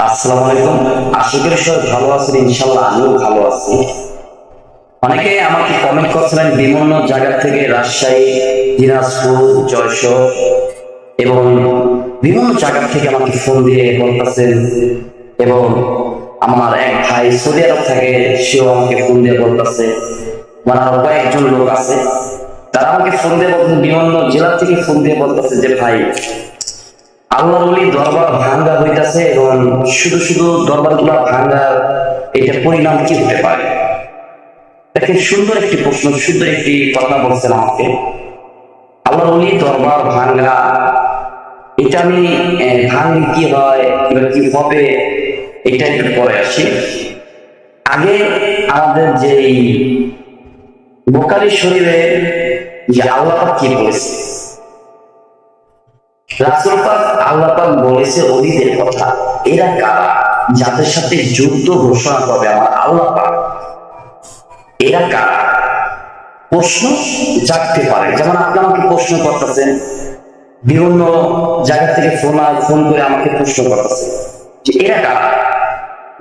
আসসালামু আলাইকুম। আশা করি সবাই ভালো আছেন? ইনশাল্লাহ আমিও ভালো আছি। অনেকে আমাকে কমেন্ট করছিলেন বিভিন্ন জায়গা থেকে রাজশাহী, দিনাজপুর যশোর এবং বিভিন্ন জায়গা থেকে আমাকে ফোন দিয়ে বলতেছেন এবং আমার এক ভাই সৌদি আরব থেকে, সেও আমাকে ফোন দিয়ে বলতেছে। মানে আরও কয়েকজন লোক আছে। তারা আমাকে ফোন দিয়ে বলতেছে, বিভিন্ন জেলা থেকে ফোন দিয়ে বলতেছে যে, ভাই আল্লাহ বলি দরবার ভাঙ্গা হইতাছে এবং শুধু শুধু দরবারগুলা ভাঙ্গা, এটা পরিণাম কি হতে পারে? দেখেন, সুন্দর একটি প্রশ্ন, সুন্দর একটি কথা বলছেন আমাকে। আল্লাহর বলি দরবার ভাঙ্গা, এটা আমি ভাঙলে কি হয় কি হবে, এটা একটু পরে আসি। আগে আমাদের যে বোকারি শরীরে যে আল্লাহ কি বলেছে? রাসূল পাক আল্লাহ পাক বলেছে অলিদের কথা। এরা কারা? যাদের সাথে যুদ্ধ ঘোষণা করবে আমার আল্লাহ পাক। এরা কারা? প্রশ্ন জাগতে পারে। যেমন আপনি আমাকে প্রশ্ন করতেছেন, বিভিন্ন জায়গা থেকে ফোন ফোন করে আমাকে প্রশ্ন করতেছে যে এরা কারা?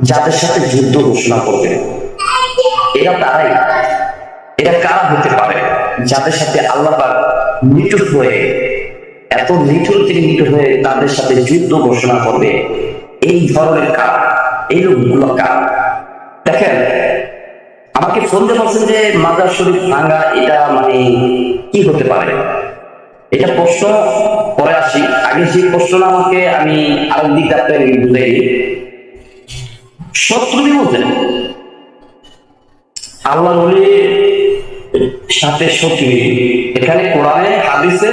যাদের সাথে যুদ্ধ ঘোষণা করবে। এরা তারাই। এরা কারা হতে পারে? যাদের সাথে আল্লাহ পাক নিটুর হয়ে এত নিঠুর থেকে নিঠুর হয়ে তাদের সাথে যুদ্ধ ঘোষণা করবে, এই ধরনের কার এই লোকগুলো কার দেখেন, আমাকে ফোন দিয়ে বলছেন যে, মাজার শরীফ ভাঙ্গা এটা মানে কি হতে পারে? এটা প্রশ্ন পরে আসি। আগে যে প্রশ্নটা আমাকে আমি আরেক দিক আপনাকে বুঝাই শত্রু বলতেন আল্লাহ সাথে শত্রু এখানে কোরআনে, হাদিসে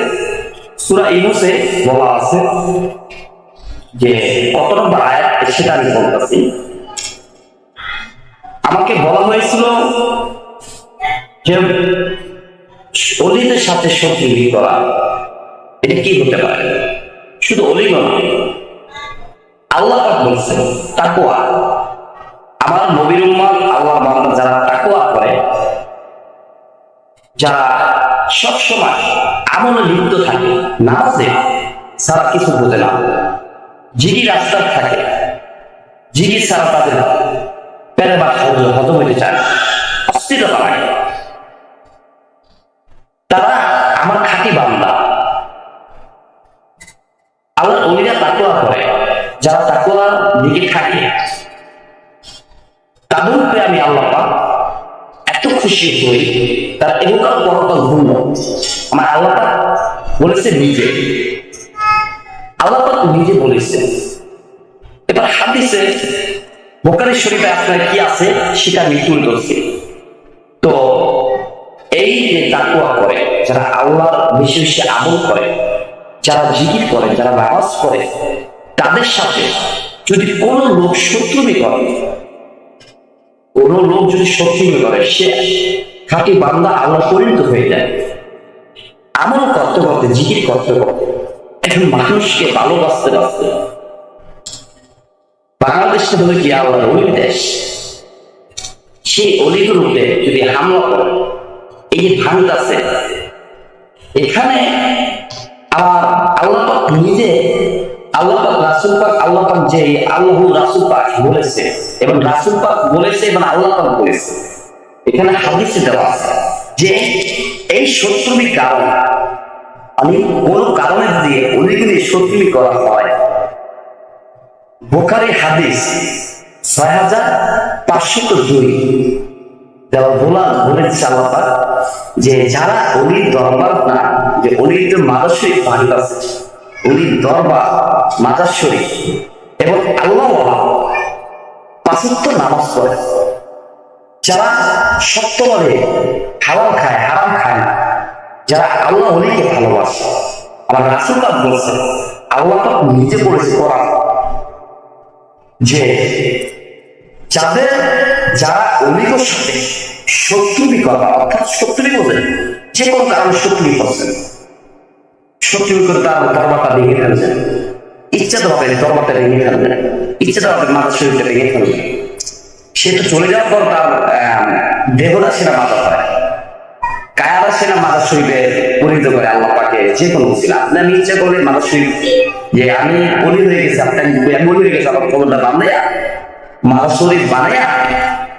সূরা ইউনুসে বলা আছে যে, কত নম্বর আয়াত সেটা আমি বলতেছি। আমাকে বলা হয়েছিল যে, অলিদের সাথে শত্রুগিরি করা, এটা কি হতে পারে? শুধু অলিগ না, আল্লাহ বলছে তাকুয়া আমার নবীর উম্মাদ আল্লাহ বান্দা যারা তাকুয়া করে, যারা সবসময় আমলে লিপ্ত থাকে। নামাজে সারা কিছু বোঝে না। জিগি রাস্তায় থাকে। জিগি ছাড়া তাদের পেরে বা হজম হজম হইতে চায় অস্থিরতা লাগে তারা আমার খাঁটি বান্দা। আল্লাহ অলিরা তাকুয়া করে। যারা তাকুয়া দিকে থাকে। তাদের উপরে আমি আল্লাহ এত খুশি হই, তারা এমকাল পরকাল আমার আল্লাহ বলেছে নিজে। আল্লাহ নিজে বলেছে এবার হাদিসে বোকারি শরীফে আপনার কি আছে? সেটা আমি তুলে তো এই যে তাকুয়া করে, যারা আল্লাহর বেশি আমল করে, যারা জিকির করে, যারা নামাজ করে তাদের সাথে যদি কোনো লোক শত্রুমি করে, কোন লোক যদি শত্রুমি করে, সে খাঁটি বান্দা আল্লাহ পরিণত হয়ে যায়। আমল করতে করতে, জিকির করতে করতে। এখন মানুষকে ভালোবাসতে বাসতে। বাংলাদেশটা হলো কি আল্লাহর অলির দেশ। সেই অলিগুলোতে যদি হামলা করে, এই যে ভাঙতাছে এখানে আমার আল্লাহ নিজে, আল্লাহ রাসুল পাক, আল্লাহ পাক যে আল্লাহ রাসুল পাক বলেছে, এবং রাসুল পাক বলেছে এবং আল্লাহ পাক বলেছে। এখানে হাদিসে দেওয়া আছে যে এই শত্রুমি কারণ, আমি কোন কারণে দিয়ে অলিগুলি শত্রুমি করা হয়, বোখারি হাদিস ছয় হাজার পাঁচশত দুই দেওয়া বলা বলেছে আল্লাহ যে যারা অলির দরবার না, যে অলির যে মাদার শরীফ আছে, অলির দরবার মাদার শরীফ, এবং আল্লাহ পাঁচত্ব নামাজ পড়ে। যারা সত্যভাবে হালাল খায়, হারাম খায় না, যারা আল্লাহ অলিকে ভালোবাসে। আমার রাসুল পাক বলছে আল্লাহ নিজে বলেছে করা যে যাদের, যারা অলিগর সাথে শত্রুবি করা অর্থাৎ শত্রুবি বোঝেন যে কোনো কারণে শত্রুবি করছেন শত্রুবি করে তার ধর্মটা ভেঙে ফেলছেন ইচ্ছা তো হবে ধর্মটা ভেঙে ফেলবেন ইচ্ছা তো হবে মাথা শরীরটা ভেঙে ফেলবেন সে তো চলে যাওয়ার পর তার দেহটা সেটা মাথা হয় কায়ারা সেনা মাদার শরীফে পরিণত করে আল্লাহ পাকে যে কোনো উচিলা আপনি আমি ইচ্ছা করলে মাদার শরীফ যে আমি বলি হয়ে গেছি, আপনার বলি হয়ে গেছি আমার কবরটা বানাইয়া মারা শরীর বানাইয়া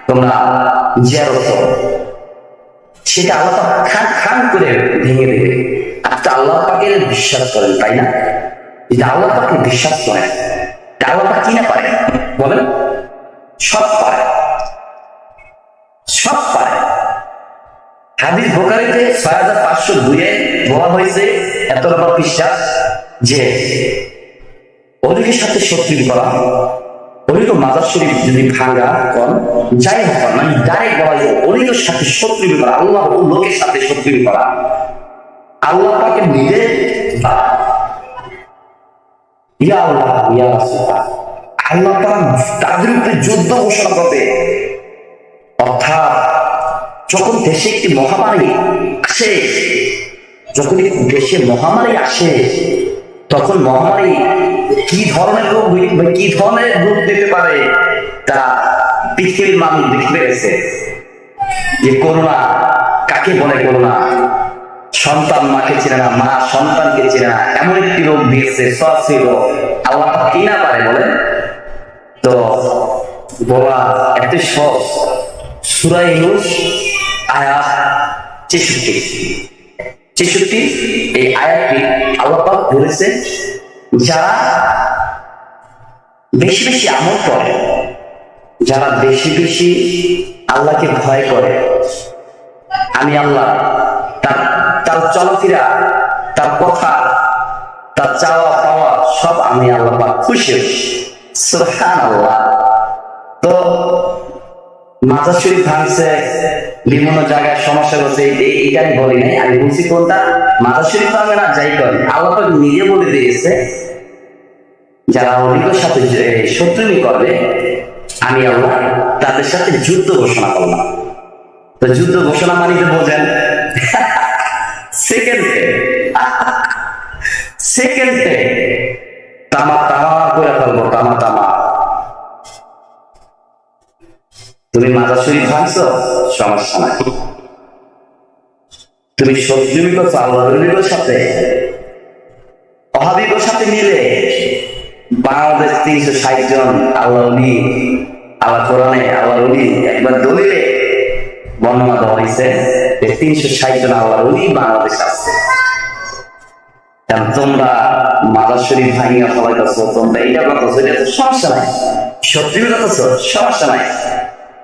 তোমরা জিয়ারত করো। সেটা আল্লাহ পাক খান খান করে ভেঙে দেবে। আপনি আল্লাহ পাকের বিশ্বাস করেন, তাই না? যদি আল্লাহ পাকে বিশ্বাস করেন আল্লাহ পাক কি না পারে? বলেন। সব পারে। সব পারে। হাদিস বোকারিতে ছয় হাজার পাঁচশো দুইয়ে বলা হয়েছে এত নম্বর পৃষ্ঠা যে অনেকের সাথে শত্রু করা অনেক মাজার শরীফ যদি ভাঙ্গা কন, যাই হোক মানে ডাইরেক্ট বলা যায় অনেকের সাথে শত্রু করা আল্লাহ ও লোকের সাথে শত্রু করা আল্লাহ পাকে নিজে দ্বারা ইয়া আল্লাহ, ইয়া রাসূলুল্লাহ। আল্লাহ তাদের উপরে যুদ্ধ ঘোষণা করবে। অর্থাৎ যখন দেশে একটি মহামারী আসে, যখন দেশে মহামারী আসে, তখন মহামারী কি ধরনের রোগ কি ধরনের রূপ দিতে পারে তা পৃথিবীর মানুষ দেখতে পেরেছে। যে করোনা কাকে বলে করোনা সন্তান মাকে চিনে না, মা সন্তানকে চিনে না, এমন একটি রোগ দিয়েছে, সরাসরি রোগ। আল্লাহ কি না পারে বলে তো বলা এত সহজ সুরাই আয়াত ছেষট্টি। ছেষট্টি, এই আয়াতটি আল্লাহ পাক বলেছে যারা বেশি বেশি আমল করে, যারা বেশি বেশি আল্লাহকে ভয় করে, আমি আল্লাহ তার তার চলাফেরা, তার কথা, তার চাওয়া পাওয়া সব আমি আল্লাহ খুশি তো মাথা শরীর ভাঙছে, বিভিন্ন জায়গায় সমস্যা হচ্ছে এইটা আমি বলি নাই, আমি বলছি কোনটা? মাথা শরীর ভাঙবে না, যাই করে। আল্লাহ নিজে বলে দিয়েছে, যারা অভিজ্ঞর সাথে শত্রুমি করবে, আমি আল্লাহ তাদের সাথে যুদ্ধ ঘোষণা করলাম। তো যুদ্ধ ঘোষণা মানে তো বোঝেন? সেকেন্ডে সেকেন্ডে তামা তামা করে ফেলব, তামা তামা। তুমি মাজার শরীর ভাঙছো? সমস্যা নাই। তুমি শত্রুমি করছ সাথে। অহাবিবের সাথে মিলে বাংলাদেশ তিনশো ষাট জন আল্লাহ উলি আল্লাহ কোরআনে আল্লাহ উলি একবার দলিলে বর্ণনা দেওয়া হয়েছে তিনশো ষাট জন আল্লাহ উলি বাংলাদেশ আছে। তোমরা মাদার শরীফ ভাঙিয়া ফলাইতেছো তোমরা এইটা করতেছো এটা তো সমস্যা নাই। সত্যি করতেছো সমস্যা নাই।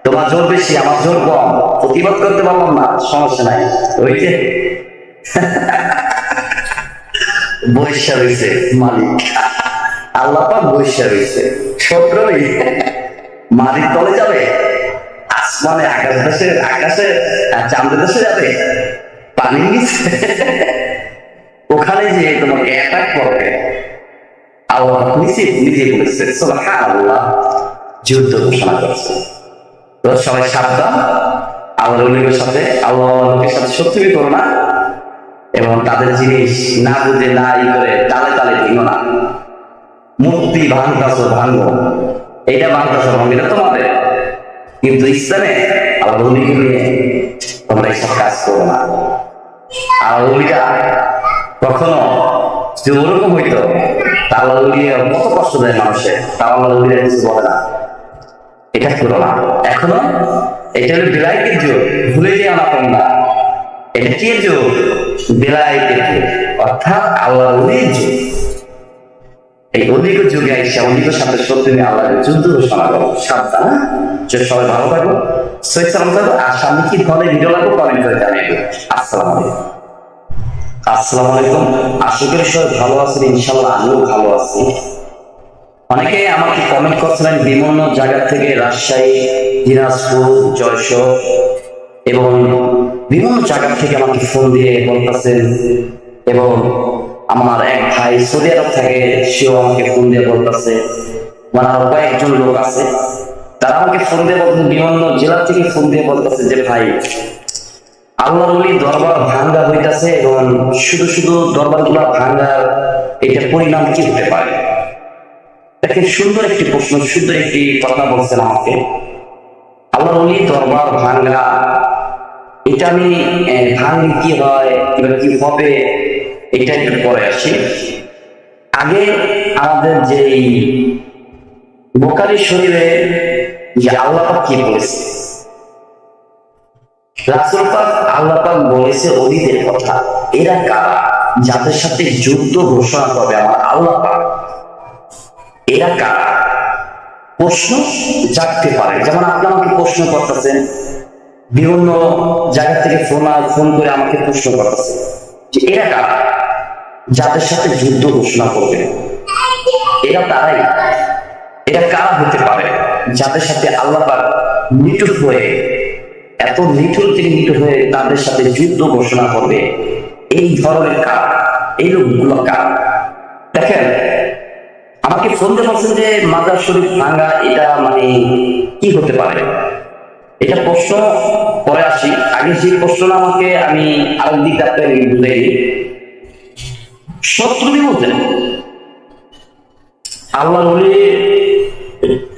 তোমার জোর বেশি, আমার জোর কম। প্রতিবাদ করতে পারলাম না, সমস্যা নাই। ওই যে বৈশা রয়েছে মালিক। আল্লাহ পাক বৈশা রয়েছে শত্রুই মালিক তলে যাবে, আসমানে আকাশ দেশে, আকাশে চাঁদের দেশে যাবে। পানির নিচে ওখানে যে তোমাকে অ্যাটাক করবে। আল্লাহ নিজে নিজে বলেছে, সুবহানাল্লাহ। যুদ্ধ ঘোষণা করছে। তো সবাই সাবধান। আল্লাহ রলিমের সাথে আল্লাহ লোকের সাথে শত্রুই করো না। এবং তাদের জিনিস না বুঝে, না ই করে তালে তালে ভেঙো না। মুক্তি ভাঙতাছ, ভাঙো। এটা ভাঙতাছ, ভাঙো, এটা তোমাদের। কিন্তু ইসলামে আল্লাহ রলিকে নিয়ে তোমরা এইসব কাজ করো না। আর রলিটা কখনো যদি ওরকম হইতো তা আল্লাহ রলিয়ে কত কষ্ট দেয় মানুষের তা আল্লাহ রলিয়ে কিছু বলে না। এটা করো না। এখনও এটা হলো বিলাইকের যুগ ভুলে এটা কি যুগ বিলাইকের যুগ অর্থাৎ আল্লাহ অলির যুগ এই অলিক যুগে এসে অলিকের সাথে সত্যি আল্লাহ যুদ্ধ ঘোষণা করো। সাবধান হ্যাঁ? যে সবাই ভালো থাকো। সৈয়দ সালাম থাকো আর কি ধরনের ভিডিও লাগবে? কমেন্ট করে জানিয়ে আলাইকুম। আসসালামু আলাইকুম। আশা করি সবাই ভালো আছেন ইনশাল্লাহ আমিও ভালো আছি। অনেকে আমাকে কমেন্ট করছিলেন, বিভিন্ন জায়গা থেকে রাজশাহী, দিনাজপুর জয়সর এবং বিভিন্ন জায়গা থেকে আমাকে ফোন দিয়ে বলতেছেন এবং আমার এক ভাই সৌদি আরব থেকে, সেও আমাকে ফোন দিয়ে বলতেছে। মানে আরও কয়েকজন লোক আছে, তারা আমাকে ফোন দিয়ে বলতেছে, বিভিন্ন জেলা থেকে ফোন দিয়ে বলতেছে যে, ভাই আল্লাহর ওলি দরবার ভাঙ্গা হইতাছে এবং শুধু শুধু দরবারগুলা ভাঙ্গার এটা পরিণাম কি হতে পারে? দেখেন, সুন্দর একটি প্রশ্ন, সুন্দর একটি কথা বলছেন আমাকে। আল্লাহর ওলি দরবার ভাঙ্গা, এটা আমি ভাঙলে কি হয় কি হবে, এটা একটু পরে আসি। আগে আমাদের যে বোকারি শরীরে যে আল্লাহ কি বলেছে রাসুল পাক বলেছে অতীতের কথা। এরা কারা? যাদের সাথে যুদ্ধ ঘোষণা করবে আমার আল্লাহ পাক। এরা কারা? প্রশ্ন জাগতে পারে। যেমন আপনি আমাকে প্রশ্ন করতেছেন, বিভিন্ন জায়গা থেকে ফোন ফোন করে আমাকে প্রশ্ন করতেছেন যে এরা কারা? যাদের সাথে যুদ্ধ ঘোষণা করবে। এরা তারাই। এরা কারা হতে পারে? যাদের সাথে আল্লাহ পাক নিটুর হয়ে এত নিঠুর থেকে নিঠুর হয়ে তাদের সাথে যুদ্ধ ঘোষণা করবে। এই ধরনের কাজ, এই লোকগুলো কাজ। দেখেন, আমাকে ফোন দিয়ে বলছেন যে মাজার শরীফ ভাঙ্গা এটা মানে কি হতে পারে? এটা প্রশ্ন, পরে আসি। আগে যে প্রশ্নটা আমাকে আমি আরেক দিক আপনাকে বুঝাই শত্রু বলতেন আল্লাহ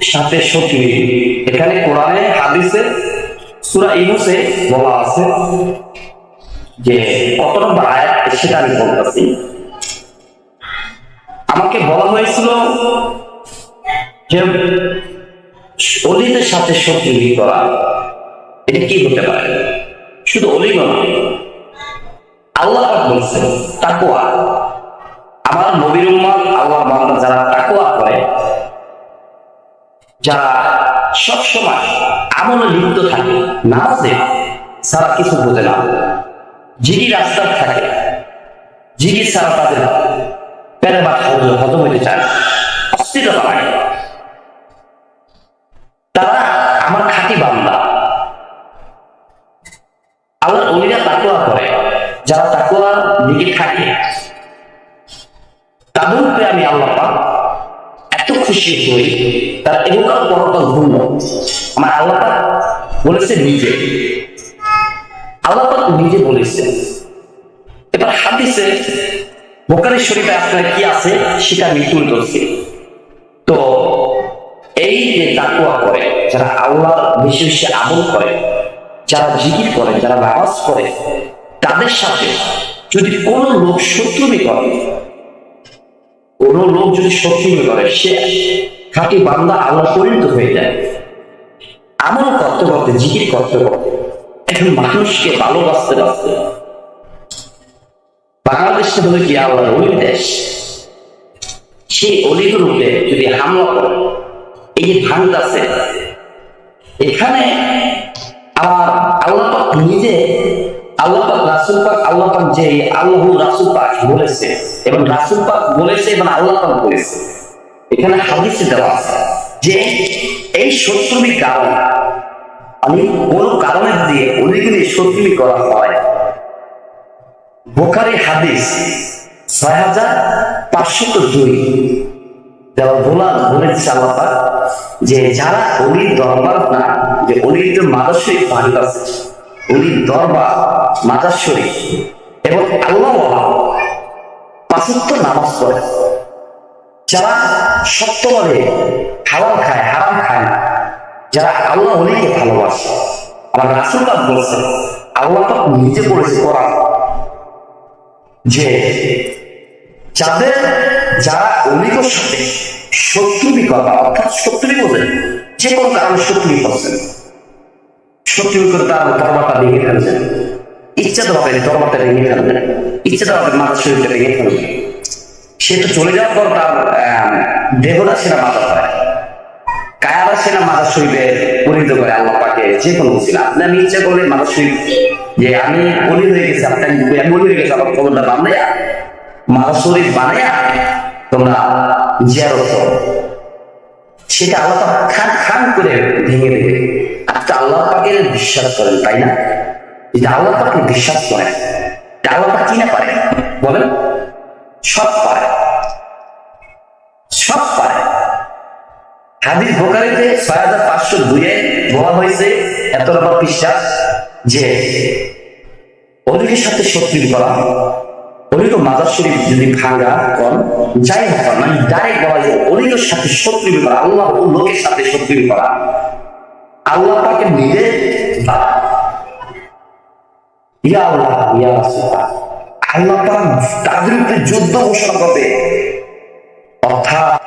সাথে শত্রু এখানে কোরআনে, হাদিসে সুরা ইউনুসে বলা আছে যে কত নম্বর আয়াত সেটা আমি বলতেছি। আমাকে বলা হয়েছিল যে, অলিদের সাথে শত্রু করা, এটা কি হতে পারে? শুধু অলিগ না আল্লাহ পাক বলছেন তাকুয়া আমার নবীর উম্মাদ আল্লাহ বান্দা যারা তাকুয়া করে, যারা সবসময় আমলে লিপ্ত থাকে। নামাজে সারা কিছু বোঝে না। জিগি রাস্তার থাকে জিগি সারা তাদের পেরে বা হজম হইতে চায়, অস্থিরতা লাগে বলেছে নিজে। আল্লাহ নিজে বলেছে এবার হাদিসে বোকারি শরীফে আপনার কি আছে? সেটা আমি তুলে ধরছি। তো এই যে তাকুয়া করে, যারা আল্লাহ বেশি বেশি আমল করে, যারা জিকির করে, যারা নামাজ করে তাদের সাথে যদি কোন লোক শত্রুমি করে, কোন লোক যদি শত্রুমি করে, সে খাঁটি বান্দা আল্লাহ পরিণত হয়ে যায়। আমল করতে করতে, জিকির করতে করতে এখন মানুষকে ভালোবাসতে বাসতে বাংলাদেশটা হলো কি আল্লাহর অলির দেশ। সেই অলিগুর যদি হামলা করে, এই যে ভাঙতাছে এখানে আবার আল্লাহ পাক নিজে, আল্লাহ রাসুল পাক, আল্লাহ পাক যে আল্লাহ রাসুল পাক বলেছে, এবং রাসুল পাক বলেছে এবং আল্লাহ পাক বলেছে। এখানে হাদিসে দেওয়া আছে। যে এই শত্রুমির কারণ, আমি কোন কারণে দিয়ে অলিগুলি শত্রুমি করা হয়। বোখারি হাদিস ছয় হাজার পাঁচশত দুই। দেওয়া বলা বলেছে আল্লাহ যে যারা অলির দরবার না, যে অলির মাদার পানি আছে, অলির দরবার মাদার শরীফ এবং আল্লাহ পাঁচত্ব নামাজ পড়ে। যারা সত্যভাবে হারাম খায় হারাম খায় না, যারা আল্লাহ অলিকে ভালোবাসে। আমার রাসুল্লাহ বলছে আল্লাহ পাক নিজে বলেছে কোরআন যে যাদের যারা অলিগর সাথে শত্রুমি করা অর্থাৎ শত্রুমি বোঝেন যে কোনো কারণে শত্রুমি করছেন শত্রুমি করে তার ধর্মটা ভেঙে ফেলছেন ইচ্ছা তো হবে ধর্মটা ভেঙে ফেলবেন ইচ্ছা তো হবে মাথার শরীরটা ভেঙে ফেলবে সে তো চলে যাওয়ার পর তার দেহটা সেটা মাথা পায় কায়ারা সেনা মাদার শরীফে পরিণত করে আল্লাহ পাকে যে কোনো উচিত আপনি আমি ইচ্ছা করলে মাদার শরীফ যে আমি বলি হয়ে গেছি, আপনি আমি বলি হয়ে গেছি আমার খবরটা বানাইয়া মাদার শরীফ বানাইয়া তোমরা জিয়ারত সেটা আল্লাহ খান খান করে ভেঙে দেবে। আপনি আল্লাহ পাকে বিশ্বাস করেন, তাই না? এটা আল্লাহ পাকে বিশ্বাস করেন আল্লাহ পাক কি না পারে? বলেন। সব পারে সব পারে হাদিস বোকারিতে ছয় হাজার পাঁচশো দুইয়ে বলা হয়েছে, এত নম্বর পৃষ্ঠা যে অলিকের সাথে শত্রু করা অলিক মাদার শরীফ যদি ভাঙ্গা কর যাই হোক মানে ডাইরেক্ট বলা যায় অলিকের সাথে শত্রু করা, আল্লাহ ও লোকের সাথে শত্রু করা, আল্লাহ পাকে নিজে ইয়া আল্লাহ, ইয়া রাসূলুল্লাহ। আল্লাহ তাদের যুদ্ধ ঘোষণা করবে। অর্থাৎ